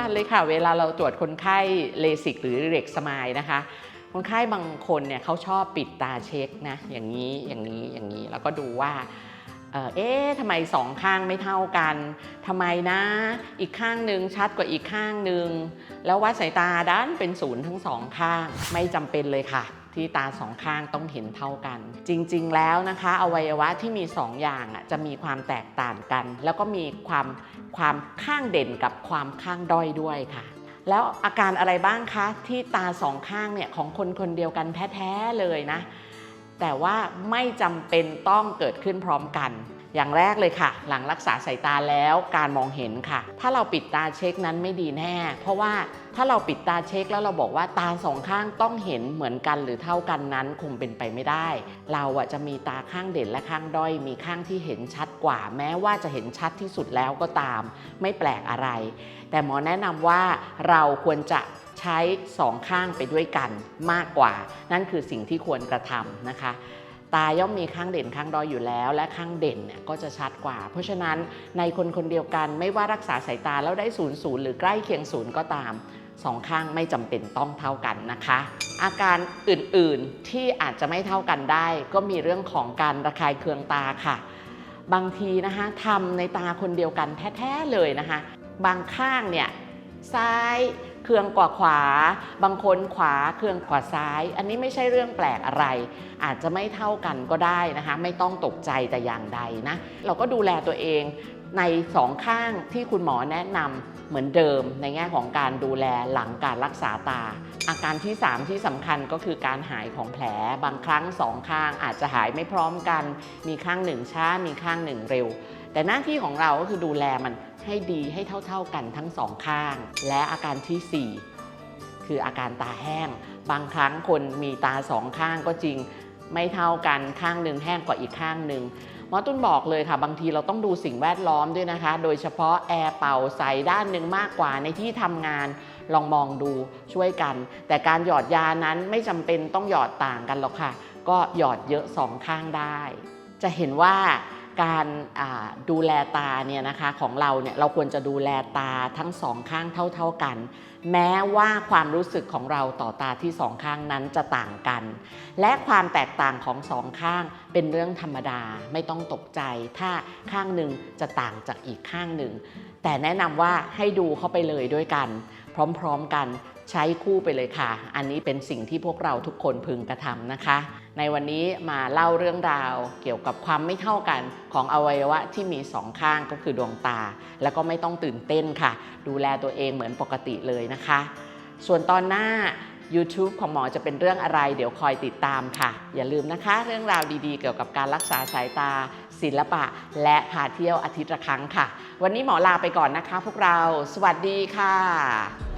วันเลยค่ะ เวลาเราตรวจคนไข้เลสิกหรือเด็กสมายนะคะ คนไข้บางคนเนี่ยเขาชอบปิดตาเช็คนะอย่างนี้อย่างนี้อย่างนี้แล้วก็ดูว่าเอ๊ะทำไมสองข้างไม่เท่ากันทำไมนะ อีกข้างหนึ่งชัดกว่าอีกข้างหนึ่งแล้ววัดสายตาด้านเป็นศูนย์ทั้งสองข้าง ไม่จำเป็นเลยค่ะ ที่ตาสองข้างต้องเห็นเท่ากัน จริงๆแล้วนะคะ อวัยวะที่มีสองอย่างอะจะมีความแตกต่างกัน แล้วก็มีความ ความข้างเด่นกับความข้างด้อยด้วยค่ะ แล้วอาการอะไรบ้างคะที่ตาสองข้างเนี่ยของคนคนเดียวกันแท้ๆเลยนะ แต่ว่าไม่จำเป็นต้องเกิดขึ้นพร้อมกัน อย่างแรกเลยค่ะ หลังรักษาสายตาแล้วการมองเห็นค่ะ ถ้าเราปิดตาเช็คนั้นไม่ดีแน่ เพราะว่าถ้าเราปิดตาเช็คแล้วเราบอกว่าตาสองข้างต้องเห็นเหมือนกันหรือเท่ากันนั้นคงเป็นไปไม่ได้ เราอะจะมีตาข้างเด่นและข้างด้อย มีข้างที่เห็นชัดกว่า แม้ว่าจะเห็นชัดที่สุดแล้วก็ตาม ไม่แปลกอะไร แต่หมอแนะนำว่าเราควรจะใช้สองข้างไปด้วยกันมากกว่า นั่นคือสิ่งที่ควรกระทำนะคะ ตาย่อมมีข้างเด่นข้างด้อยอยู่แล้ว และข้างเด่นเนี่ยก็จะชัดกว่า เพราะฉะนั้นในคนคนเดียวกันไม่ว่ารักษาสายตาแล้วได้ศูนย์ศูนย์หรือใกล้เคียงศูนย์ก็ตามสองข้างไม่จำเป็นต้องเท่ากันนะคะ อาการอื่นๆที่อาจจะไม่เท่ากันได้ ก็มีเรื่องของการระคายเคืองตาค่ะ บางทีนะคะทำในตาคนเดียวกันแท้ๆเลยนะคะ บางข้างเนี่ยซ้าย เคืองกว่าขวา บางคนขวาเคืองกว่าซ้าย อันนี้ไม่ใช่เรื่องแปลกอะไร อาจจะไม่เท่ากันก็ได้นะคะ ไม่ต้องตกใจแต่อย่างใดนะ เราก็ดูแลตัวเองในสองข้างที่คุณหมอแนะนำเหมือนเดิม ในแง่ของการดูแลหลังการรักษาตา อาการที่ 3 ที่สำคัญก็คือการหายของแผลบางครั้งสองข้างอาจจะหายไม่พร้อมกัน มีข้างหนึ่งช้ามีข้างหนึ่งเร็ว แต่หน้าที่ของเราก็คือดูแลมัน ให้ดีให้เท่า ๆกันทั้งสองข้าง และอาการทีสี่ 4 คืออาการตาแห้ง บางครั้งคนมีตาสองข้างก็จริง ไม่เท่ากันข้างหนึ่งแห้งกว่าอีกข้างหนึ่งหมอตุ้นบอกเลยค่ะ บางทีเราต้องดูสิ่งแวดล้อมด้วยนะคะ โดยเฉพาะแอร์เป่าใส่ด้านหนึ่งมากกว่าในที่ทำงานลองมองดูช่วยกัน แต่การหยอดยานั้นไม่จำเป็นต้องหยอดต่างกันหรอกค่ะ ก็หยอดเยอะสองข้างได้ จะเห็นว่า การดูแลตาเนี่ยนะคะของเราเนี่ยเราควรจะดูแลตาทั้งสองข้างเท่า ๆกัน แม้ว่าความรู้สึกของเราต่อตาที่สองข้างนั้นจะต่างกัน และความแตกต่างของสองข้างเป็นเรื่องธรรมดาไม่ต้องตกใจ ถ้าข้างหนึ่งจะต่างจากอีกข้างหนึ่ง แต่แนะนำว่าให้ดูเข้าไปเลยด้วยกัน พร้อมๆกันใช้คู่ไปเลยค่ะ อันนี้เป็นสิ่งที่พวกเราทุกคนพึงกระทำนะคะ ในวันนี้มาเล่าเรื่องราวเกี่ยวกับความไม่เท่ากันของอวัยวะที่มีสองข้างก็คือดวงตา แล้วก็ไม่ต้องตื่นเต้นค่ะ ดูแลตัวเองเหมือนปกติเลยนะคะ ส่วนตอนหน้า YouTube ของหมอจะเป็นเรื่องอะไรเดี๋ยวคอยติดตามค่ะ อย่าลืมนะคะ เรื่องราวดีๆ เกี่ยวกับการรักษาสายตา ศิลปะ และพาเที่ยวอาทิตย์ละครั้งค่ะ วันนี้หมอลาไปก่อนนะคะ พวกเรา สวัสดีค่ะ